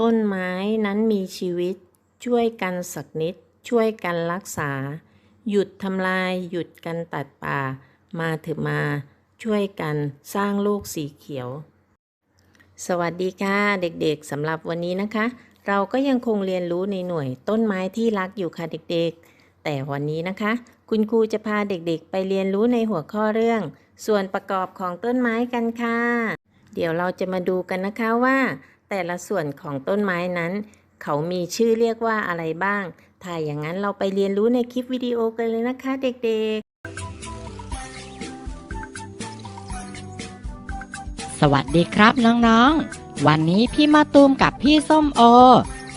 ต้นไม้นั้นมีชีวิต ช่วยกันสักนิด ช่วยกันรักษา หยุดทำลาย หยุดกันตัดป่า มาเถอะมา ช่วยกันสร้างโลกสีเขียว สวัสดีค่ะ เด็กๆสำหรับวันนี้นะคะ เราก็ยังคงเรียนรู้ในหน่วยต้นไม้ที่รักอยู่ค่ะเด็กๆ แต่วันนี้นะคะ คุณครูจะพาเด็กๆ ไปเรียนรู้ในหัวข้อเรื่อง ส่วนประกอบของต้นไม้กันค่ะ เดี๋ยวเราจะมาดูกันนะคะว่า แต่ละส่วนของต้นไม้นั้น เขามีชื่อเรียกว่าอะไรบ้าง ถ้าอย่างนั้นเราไปเรียนรู้ในคลิปวิดีโอกันเลยนะคะเด็กๆ สวัสดีครับน้องๆ วันนี้พี่มาตูมกับพี่ส้มโอ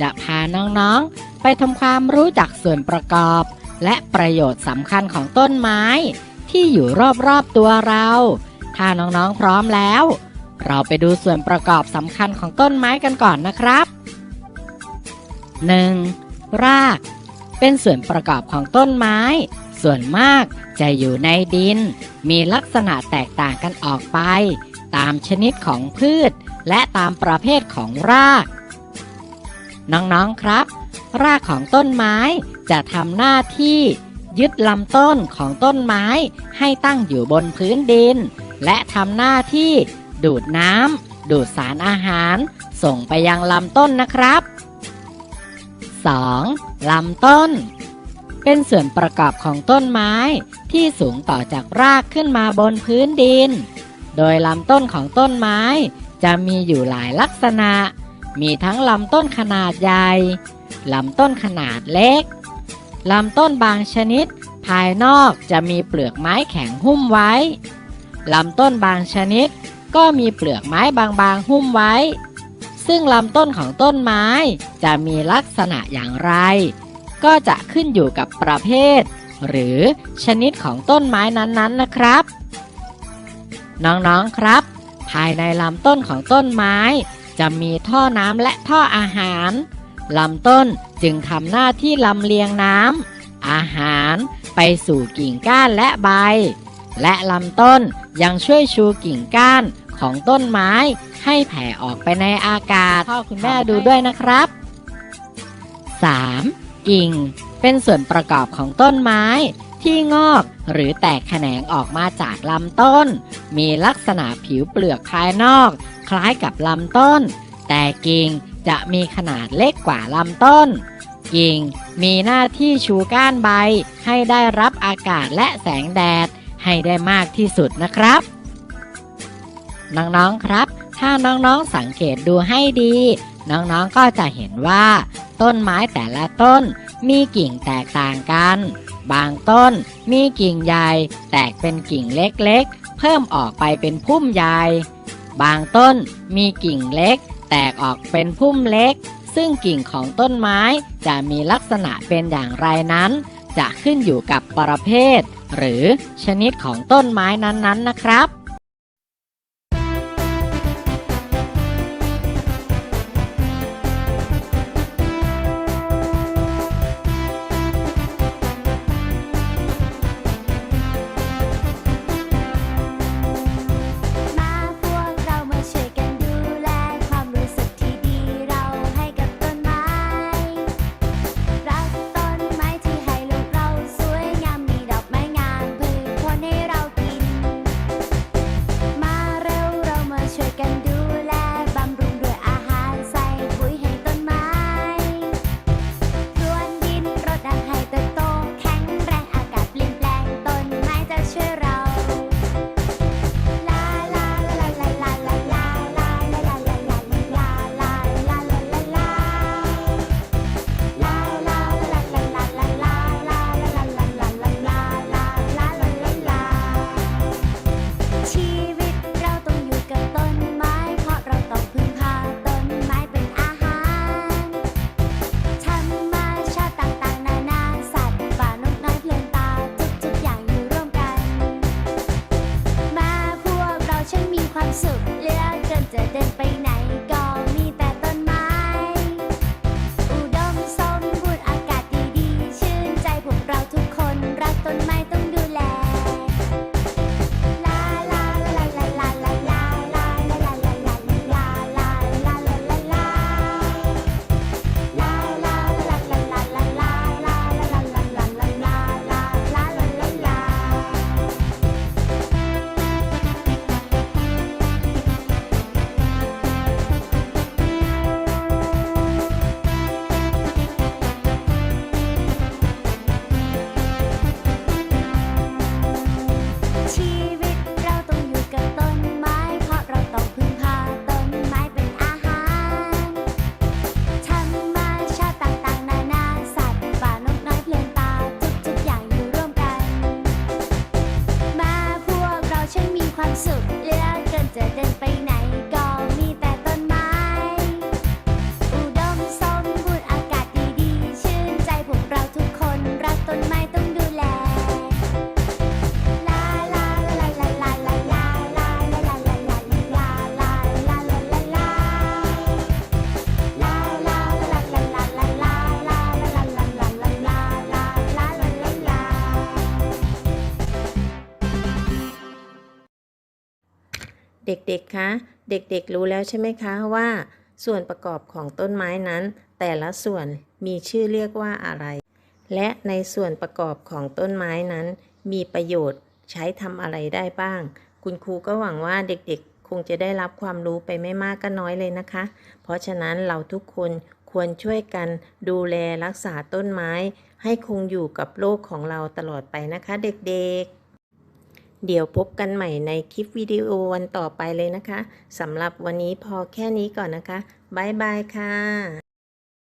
จะพาน้องๆ ไปทำความรู้จักส่วนประกอบ และประโยชน์สำคัญของต้นไม้ ที่อยู่รอบๆตัวเรา ถ้าน้องๆพร้อมแล้ว เราไปดูส่วนประกอบสำคัญของต้นไม้กันก่อนนะครับ 1. ราก เป็นส่วนประกอบของต้นไม้ ส่วนมากจะอยู่ในดิน มีลักษณะแตกต่างกันออกไป ตามชนิดของพืช และตามประเภทของราก น้องๆครับ รากของต้นไม้จะทำหน้าที่ ยึดลำต้นของต้นไม้ให้ตั้งอยู่บนพื้นดิน และทำหน้าที่ ดูดน้ำดูดสารอาหาร ส่งไปยังลำต้นนะครับ 2. ลำต้น เป็นส่วนประกอบของต้นไม้ที่สูงต่อจากรากขึ้นมาบนพื้นดิน โดยลำต้นของต้นไม้จะมีอยู่หลายลักษณะ มีทั้งลำต้นขนาดใหญ่ ลำต้นขนาดเล็ก ลำต้นบางชนิด ภายนอกจะมีเปลือกไม้แข็งหุ้มไว้ ลำต้นบางชนิด ก็มีเปลือกไม้บางๆ หุ้มไว้ ซึ่งลำต้นของต้นไม้จะมีลักษณะอย่างไร ก็จะขึ้นอยู่กับประเภท หรือชนิดของต้นไม้นั้นๆนะครับ น้องๆครับ ภายในลำต้นของต้นไม้ จะมีท่อน้ำและท่ออาหารลำต้นจึงทำหน้าที่ลำเลียงน้ำอาหารไปสู่กิ่งก้านและใบ และลำต้นยังช่วยชูกิ่งก้าน ของต้นไม้ ให้แผ่ออกไปในอากาศพ่อคุณแม่ดูด้วยนะครับ 3. กิ่ง เป็นส่วนประกอบของต้นไม้ ที่งอกหรือแตกแขนงออกมาจากลำต้น มีลักษณะผิวเปลือกภายนอก คล้ายกับลำต้น แต่กิ่งจะมีขนาดเล็กกว่าลำต้น กิ่งมีหน้าที่ชูก้านใบ ให้ได้รับอากาศและแสงแดดให้ได้มากที่สุดนะครับ น้องๆครับ ถ้าน้องๆสังเกตดูให้ดี น้องๆก็จะเห็นว่า ต้นไม้แต่ละต้นมีกิ่งแตกต่างกัน บางต้นมีกิ่งใหญ่ แตกเป็นกิ่งเล็กๆ เพิ่มออกไปเป็นพุ่มใหญ่ บางต้นมีกิ่งเล็ก แตกออกเป็นพุ่มเล็ก ซึ่งกิ่งของต้นไม้จะมีลักษณะเป็นอย่างไรนั้น จะขึ้นอยู่กับประเภท หรือชนิดของต้นไม้นั้นๆนะครับ สุขเล้อกจนจะเดินไป เด็กๆ คะ เด็กๆ รู้แล้วใช่ไหมคะว่า ส่วนประกอบของต้นไม้นั้น แต่ละส่วนมีชื่อเรียกว่าอะไร และในส่วนประกอบของต้นไม้นั้น มีประโยชน์ใช้ทำอะไรได้บ้าง คุณครูก็หวังว่าเด็กๆ คงจะได้รับความรู้ไปไม่มากก็น้อยเลยนะคะ เพราะฉะนั้นเราทุกคนควรช่วยกันดูแลรักษาต้นไม้ ให้คงอยู่กับโลกของเราตลอดไปนะคะ เด็กๆ เดี๋ยวพบกันใหม่ในคลิปวิดีโอวันต่อไปเลยนะคะสำหรับวันนี้พอแค่นี้ก่อนนะคะ บ๊ายบายค่ะ